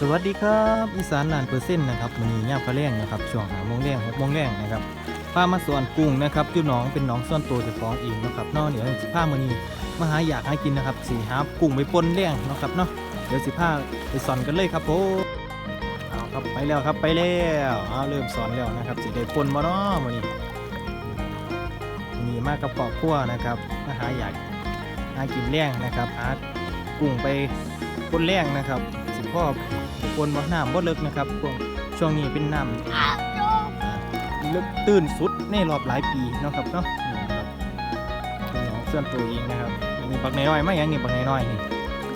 สวัสดีครับอีสานลานเปอร์เซ็นต์นะครับมันนี้ย่าฟ้าแรงนะครับช่วงหาโมงแรงหกโมงแรงนะครับพามาสวนกุ้งนะครับอยู่หนองเป็นหนองส่วนตัวจ้าของเองนะครับเนอกเดี๋ยวสิพามือนี้มาหาอยากให้กินนะครับสีหากุ้งไปปนแรงนะครับเนาะเดี๋ยวสิพาไปสอนกันเลยครับผมเอาครับไปแล้วครับไปแล้วเอาเริ่มสอนแล้วนะครับสิได้ปนมาเนาะมือนี้มีมากกับครอบครัวนะครับมาหาอยากหากินแรงนะครับหากุ้งไปปนแรงนะครับสิพ่อ ปนบ่น้ำบ่เลิกนะครับพวกช่วงนี้เป็นน้ำอ่าลึกตื้นสุดในรอบหลายปีเนาะครับเนาะนี่ครับเป็นหนองส่วนตัวเองนะครับนี่บักน้อยๆมาอย่างนี้บักน้อยๆนี่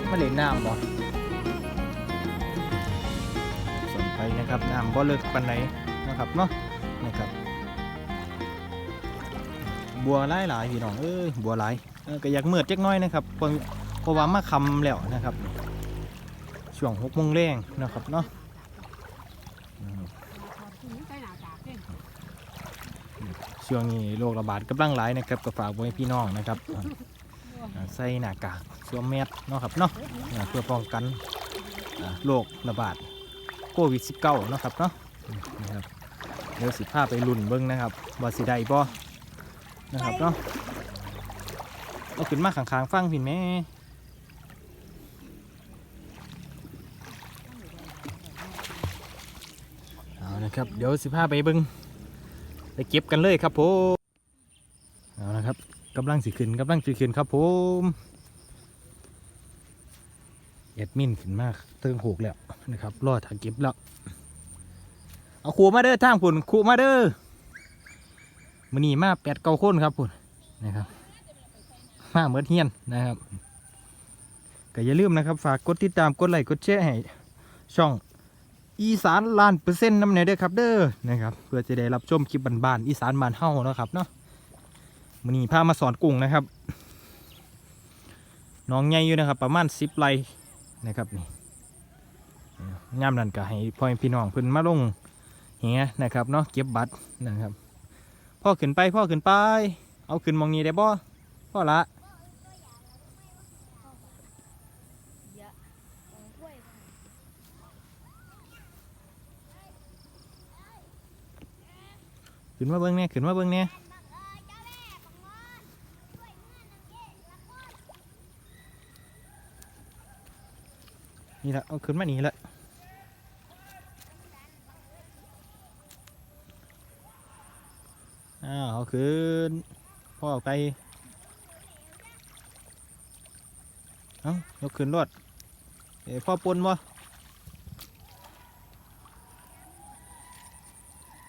มาเล่นน้ำบ่สนไปนะครับน้ำบ่เลิกปานไหนนะครับเนาะนะครับบัวหลายหลายๆพี่น้องเอ้ยบัวหลายเออก็อยากเมือดจักหน้อยนะครับเพราะเพราะว่ามาคำแล้วนะครับ ช่วงหกโมงแรงนะครับเนาะช่วงนี้โรคระบาดกำลังหลายนะครับก็ฝากไว้พี่น้องนะครับใส่หน้ากากสวมแมสเนาะครับเนาะเพื่อป้องกันโรคระบาดโควิด -19 เนาะครับเนาะนะครับเดี๋ยวสิพาไปลุ่นเบิ้งนะครับว่าสิได้บ่นะครับเนาะเอาขึ้นมาข้างๆฟังพี่แม่ เอา นะครับ เดี๋ยวสิพาไปเบิ้งไปเก็บกันเลยครับผมเอานะครับกำลังสิขึ้นกำลังสิขึ้นครับผมเอ็ดมินขึ้นมากเติงหกแล้วนะครับรอดถังเก็บแล้วเอาครูมาเด้อท่างผุนครูมาเด้อมันนี่มาแปดเก้าคนครับผุนนะครับมาเหมือนเฮียนนะครับก็อย่าลืมนะครับ ฝากกดติดตามกดไลค์กดแชร์ให้ช่อง อีสานล้านเปอร์เซ็นต์น้ำเนยเด้อครับเด้อนะครับเพื่อจะได้รับชมคลิปบ้านๆอีสานบ้านเฮาเนาะครับเนาะมือนี้พามาสอนกุ้งนะครับน้องใหญ่อยู่นะครับ ประมาณ10ไร่นะครับนี่ย่ามนั้นก็ให้พ่อพี่น้องเพิ่นมาลงเฮียนะครับเนาะเก็บบัตรนะครับพ่อขึ้นไปพ่อขึ้นไป เอาขึ้นมองนี้ได้บ่พ่อละ ขึ้นมาเบิ่งเนี่ยขึ้นมาเบิ่งเนี่ยนี่ละเอาขึ้นมานี่ละอ้าวเอาขึ้นพ่อออกไปเอายกขึ้นรถเอ้ยพ่อปนบ่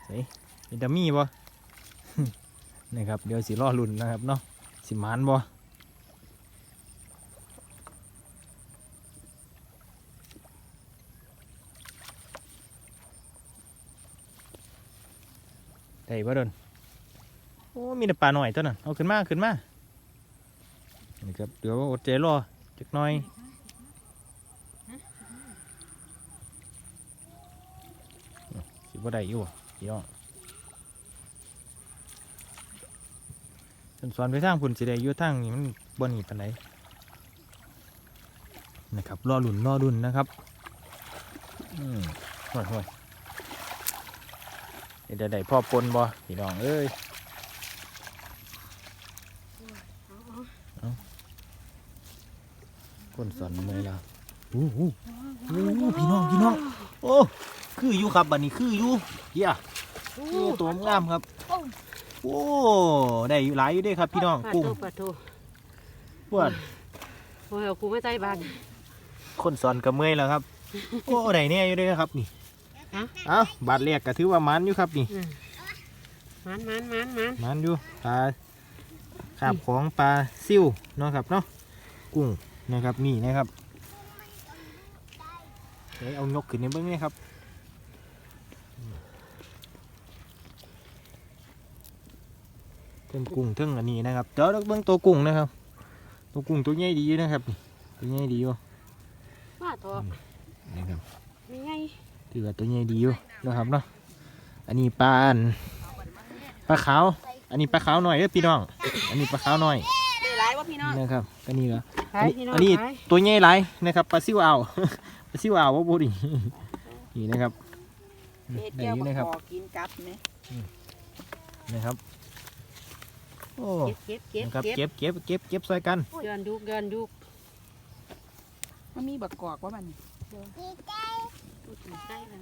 ใส่ เดมี่บ่นะครับ เดี๋ยวสิรอรุ่นนะครับเนาะสิมานบ่ได้บ่โดนโอ้ มีแต่ปลาหน่อยตัวนั้นเอาขึ้นมาขึ้นมานี่ครับเดี๋ยวอดใจรอจักหน่อยสิบ่ได้อยู่พี่น้อง ฉัน สอนไปทางพุ่นสิได้อยู่ทางนี้มันบนนี่ปานไหนนะครับรอหลุนรอดุนนะครับอืมห่วยห่วยเดี๋ยวได้พ่อปนบ่พี่น้องเอ้ยเอาคนสอนมือแล้วโอ้โหโอ้โหพี่น้องพี่น้อง โอ้ คืออยู่ครับบัดนี้คืออยู่เฮียโอ้ตัวงามครับ โอ้ได้อยู่หลายอยู่เด้ครับ พี่น้องกุ้งปะโถพวดโอ้ยเอากูไม่ใจบานคนสอนกับเมื่อยแล้วครับโอ้ได้แน่อยู่เด้ครับนี่ฮะเอ้าบาทแรกก็ถือว่ามันอยู่ครับนี่มันมันมันมันมันอยู่ปลาขาบของปลาซิ่วเนาะครับเนาะกุ้งนะครับนี่นะครับเดี๋ยวเอายกขึ้นในเบื้องนี้ครับ เทิงกุ้งเทิงอันนี้นะครับเดี๋ยวเราเบื้องตัวกุ้งนะครับ ตัวกุ้งตัวใหญ่ดีอยู่นะครับนี่ตัวใหญ่ดีอยู่ว่าทอนะครับมีไงถือว่าตัวใหญ่ดีอยู่นะครับเนาะอันนี้ปลาอันปลาขาวอันนี้ปลาขาวหน่อยเด้อพี่น้อง อันนี้ปลาขาวหน่อยได้ร้ายวะพี่น้องนะครับก็นี่ละขายพี่น้องอันนี้ขายตัวใหญ่หลายนะครับปลาซิวเอาวซิวอ่าวว่าบุรีนี่นะครับเฮ็ดได้เจ้านี้บ่นะครับพอกินกับไหมนะครับ โอ้เก็บเก็บนะครับเก็บเก็บเก็บเก็บเก็บซอยกันย้อนยุกย้อนยุกมันมีบักกอกว่ามันนี่พูดถึงใกล้แล้ว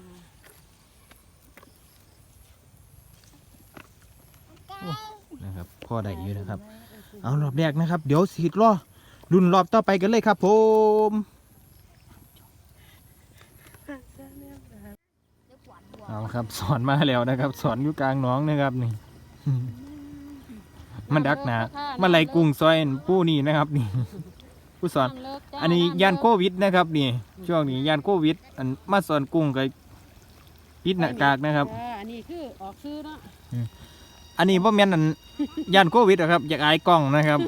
นะครับพ่อได้อยู่นะครับ เอารอบแรกนะครับ เดี๋ยวสิรอรุ่นรอบต่อไปกันเลยครับ ผมเอาละครับสอนมาแล้วนะครับ สอนอยู่กลางหน้องนะครับนี่ มันดักหนามันไหลกุ้งซอยผู้นี่นะครับ นี่ ผู้สอน อันนี้ยานโควิดนะครับ นี่ ช่วงนี้ยานโควิด อันมาสอนกุ้งกับปิดหน้ากากนะครับเอออันนี้คือออกซื้อเนาะอันนี้พ่อแม่นอันยานโควิดหรอกครับ อยากอายกล้องนะครับ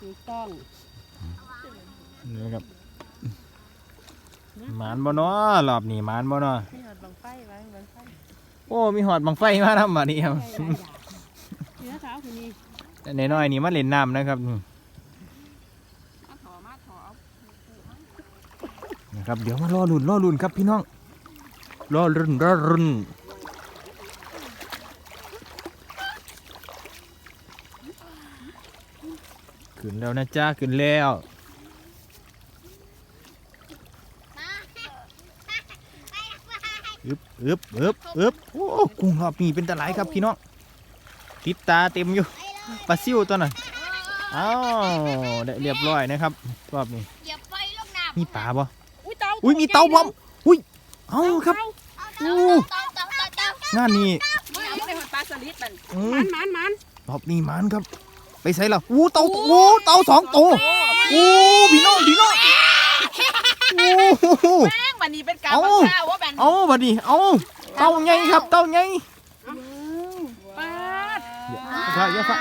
ถูกต้องนี่ครับหมานบ่เนาะรอบนี้หมานบ่เนาะนี่หอดบังไฟไว้บังไฟโอ้ มีหอดบังไฟมาทำมานี่ครับ เนื้อขาวคือนี่ ในน้อยนี่มาเล่นน้ำนะครับนี่นะครับเดี๋ยวมารอลุ่นรอลุ่นครับพี่น้องรอรุ่นรอรุ่นขึ้นแล้วนะจ้าขึ้นแล้วอึบอึบอึบอึบโอ้กุ้งรอบนี้เป็นตะไลครับพี่น้องติดตาเต็มอยู่ ปลาซิวตัวนั้นอ้าวได้เรียบร้อยนะครับรอบนี้เหยียบไฟลงน้ำมีปลาบ่อุ้ยเตาอุ้ยมีเตาพร้อมอุ้ยเอาครับเต่าเต่าเต่าเต่าเต่าหน้านี่ไม่เอาไปหอดปลาสลิดมันอืมัมนมันมันรอบนี้มันครับ ไปใส่ละอู้เตาโอ้เตาสองตัวโอ้พี่น้องพี่น้องโอ้โหแม่งวันนี้เป็นกาเอ้าบังข้าวว่าแบนเอาบัดนี้เอาเตาใหญ่ครับเตาใหญ่ปาด อย่าฟ้าอย่าฟ้า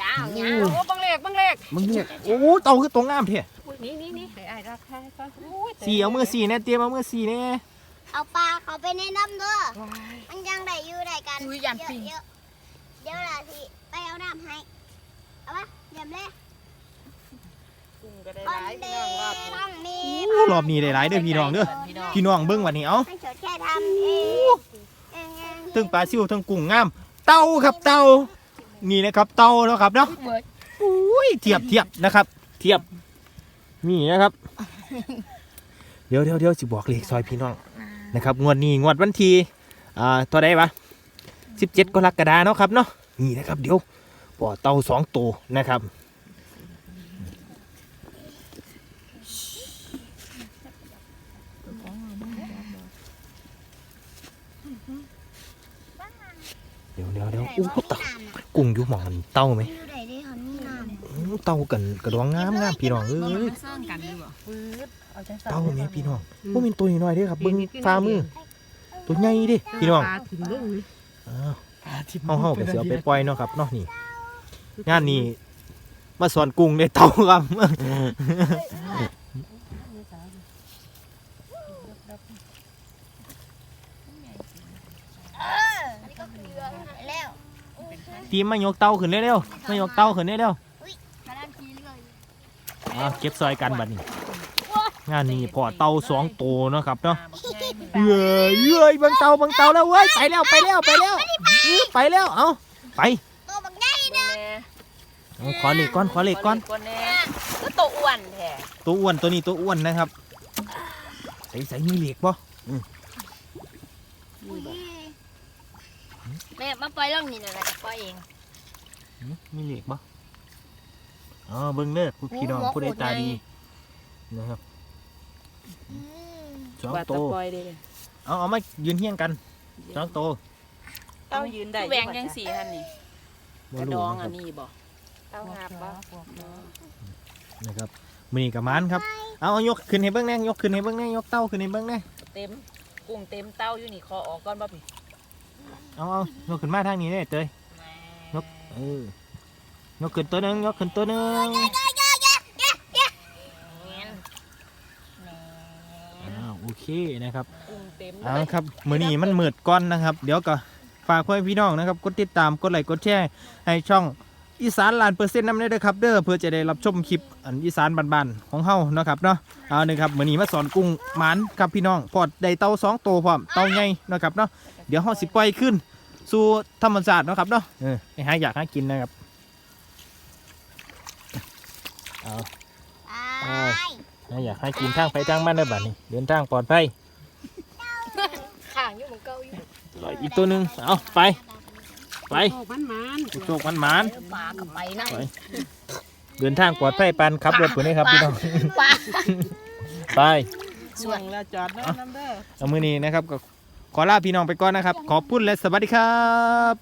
จ้าโอ้โอ้บังเล็กบังเล็กมึงเนี่ยโอ้เตาคือตัวงามเท่อุ๊ยนี่นี่นี่ให้อายรักแค่ก่อนอุ้ยสีเอามือสี่แน่เตรียมเอามือสี่แน่เอาปลาเขาไปในน้ำเด้อมันยังได้อยู่ได้กันอุ้ยยันปิงเดี๋ยวเดี๋ยวล่ะสิไปเอาน้ำให้เอาปะเดี๋ยวเลยกุ้งก็ได้หลายเดพี่น้องรอบนี้ต้องมีโอ้รอบนี้ได้หลายเด้อพี่น้องเด้อพี่น้องพี่น้องเบิ้งวันนี้เอาให้เฉยแค่ทำเองเองเองทั้งปลาซิวทั้งกุ้งงาม เตาครับเตานี่นะครับเตาแล้วครับเนาะเบิดอุ้ยเทียบเทียบนะครับ เทียบนี่นะครับ เดี๋ยวเดี๋ยวเดี๋ยวสิบอกเลขซอยพี่น้องนะครับงวดนี้งวดวันที่อ่าตัวใดวะสิบเจ็ดกรกฎาเนาะครับเนาะนี่นะครับ เดี๋ยวปอเตาสองตัวนะครับ เดี๋ยวเดี๋ยวเดี๋ยวอู้เตากุ้งอยู่หมองมันเต้าไหมอยู่ได้ได้เขามีน้ำอู้เต้ากันกระดองงามงามพี่น้องเอ้ยเสื่องกันอยู่บ่ปื๊ดเอาจังเต้าแม่พี่น้องพวกมันตัวน้อยๆเด้อครับเบิ้งฟ้ามือตัวใหญ่เดิพี่น้องปลาถึงลูกนี่อ้าวเฮาเฮาก็สิเอาไปปล่อยเนาะครับเนาะนี่งานนี้มาสอนกุ้งในเตาครับ แล้ว ทีมมายกเตาขึ้นเร็วๆมายกเตาขึ้นเร็วมาด้านทีเลยๆอ่าเก็บซอยกันบัดนี้งานนี้พอเตาสองตัวเนาะครับเนาะเอ้ยเอ้ยเบิ่งเตาเบิ่งเตาแล้วเว้ยไปแล้วไปแล้วไปแล้วอื้อไปแล้วเอาไปตัวบักใหญ่เด้อเอาขอเหล็กก้อนขอเหล็กก้อน ก้อนแน่ก็ตัวอ้วนแท้ตัวอ้วนตัวนี้ตัวอ้วนนะครับ ใส่ใส่มีเหล็กป่ะ แม่มาปล่อยลงนี่นะจะปล่อยเองมีเหล็กป่ะอ๋อเบิ้งเด้อผู้พี่น้องผู้ใดตาดีนะครับสองว่าโตตะปอยเด้เอาเอามายืนเฮี้ยงกันสองโตเต้ายืนได้แหวงยังสี่ฮันนี่บ่กระดรู้องนะคอัรันบนี้บ่เต้าหับบ่นะครับมือกับมันครับเอาเอายกขึ้นให้เบิ้งแน่ยกขึ้นให้เบิ้งแน่ยกเต้าขึ้นให้เบิ้งแน่เต็มกุ้งเต็มเต้าอยู่นี่คอออกก่อนบ่พี่ เอาเอายกขึ้นมาทางนี้ได้เตยเออยกขึ้นตัวหนึงยกขึ้นตัวหนึงอ้าวโอเคนะครับกุ้งเต็มเอาละครับมือนี้มันมืดก้อนนะครับ เดี๋ยวก็ฝากเพื่อนพี่น้องนะครับ กดติดตาม กดไลค์ กดแชร์ให้ช่อง อีสานล้านเปอร์เซ็นต์นำได้เด้อครับเด้อเพื่อจะได้รับชมคลิปอันอีสานบ้านๆของเฮาเนาะครับเนาะเอาหนึ่งครับมื้อนี้มาสอนกุ้งหมานครับพี่น้องพอดได้เต่าสองตัวพร้อมเต่าใหญ่เนาะครับเนาะเดี๋ยวเฮาสิปล่อยขึ้น สู่ธรรมชาติเนาะครับเนาะเออให้หาอยากหากินนะครับเอาไปหาอยากหากินทางไปทางบ้านได้อบัดนี้เดินทางปลอดภัยข้างอยู่ของเก่าอยู่ปล่อยอีกตัวหนึ่งเอาไป ไปโอ้มันมันโชคมันหมานปลากับไปนะไปเดินทางปลอดภัยปานขับรถไปนี่ครับพี่น้องปลาไปส่วงแล้วจอดน้ำน้ำเด้อเอามือนี้นะครับก็ขอลาพี่น้องไปก่อนนะครับ ขอบคุณและสวัสดีครับ